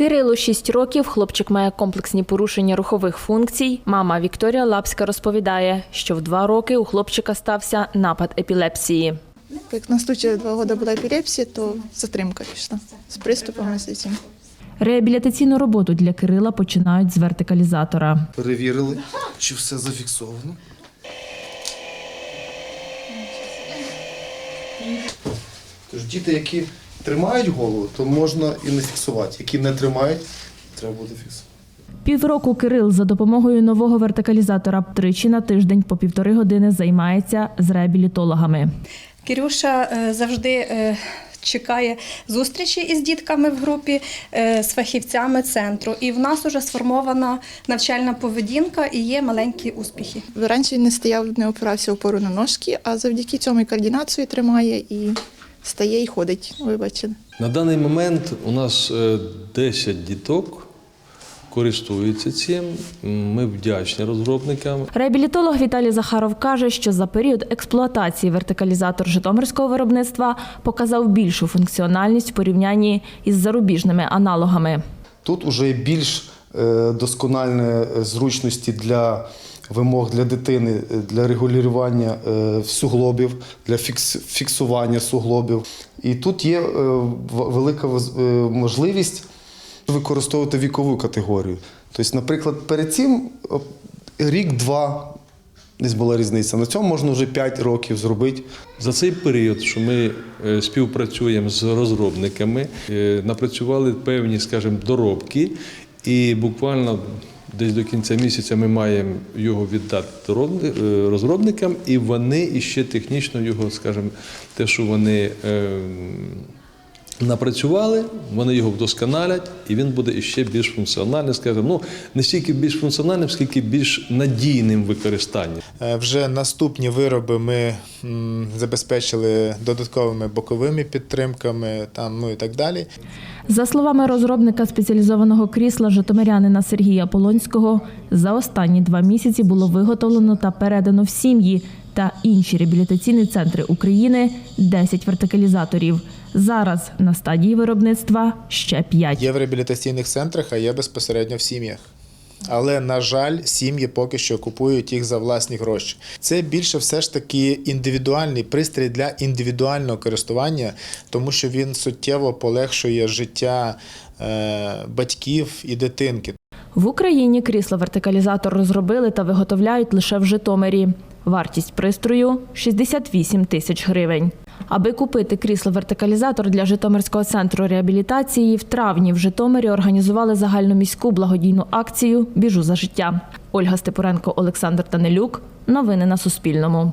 Кирилу 6 років. Хлопчик має комплексні порушення рухових функцій. Мама Вікторія Лапська розповідає, що в два роки у хлопчика стався напад епілепсії. Як наступні два роки була епілепсія, то затримка пішла з приступами з цим. Реабілітаційну роботу для Кирила починають з вертикалізатора. Перевірили, чи все зафіксовано. Тож діти, які тримають голову, то можна і не фіксувати. Які не тримають, треба буде фіксувати. Півроку Кирил за допомогою нового вертикалізатора тричі на тиждень по півтори години займається з реабілітологами. Кирюша е, завжди е, чекає зустрічі із дітками в групі, е, з фахівцями центру. І в нас вже сформована навчальна поведінка і є маленькі успіхи. Раніше він не стояв, не опирався опору на ножки, а завдяки цьому і координацію тримає і стає і ходить. Ви бачили. На даний момент у нас е, 10 діток користуються цим. Ми вдячні розробникам. Реабілітолог Віталій Захаров каже, що за період експлуатації вертикалізатор житомирського виробництва показав більшу функціональність в порівнянні із зарубіжними аналогами. Тут вже більш е, доскональні е, зручності для вимог для дитини, е, для регулювання е, суглобів, для фіксування суглобів. І тут є е, велика можливість використовувати вікову категорію. Тобто, наприклад, перед цим рік-два десь була різниця. На цьому можна вже 5 років зробити. За цей період, що ми співпрацюємо з розробниками, напрацювали певні, скажімо, доробки, і буквально десь до кінця місяця ми маємо його віддати е, розробникам, і вони іще технічно його, скажімо, те, що вони. Напрацювали, вони його вдосконалять, і він буде іще більш функціональним, скажімо, ну не стільки більш функціональним, скільки більш надійним використанням. Е, Вже наступні вироби ми забезпечили додатковими боковими підтримками, там ну і так далі. За словами розробника спеціалізованого крісла житомирянина Сергія Полонського, за останні два місяці було виготовлено та передано в сім'ї та інші реабілітаційні центри України 10 вертикалізаторів. Зараз на стадії виробництва ще 5. Є в реабілітаційних центрах, а є безпосередньо в сім'ях. Але, на жаль, сім'ї поки що купують їх за власні гроші. Це більше все ж таки індивідуальний пристрій для індивідуального користування, тому що він суттєво полегшує життя е, батьків і дитинки. В Україні крісло вертикалізатор розробили та виготовляють лише в Житомирі. Вартість пристрою 68 тисяч гривень. Аби купити крісло вертикалізатор для Житомирського центру реабілітації, в травні в Житомирі організували загальноміську благодійну акцію Біжу за життя. Ольга Степуренко, Олександр Данилюк. Новини на Суспільному.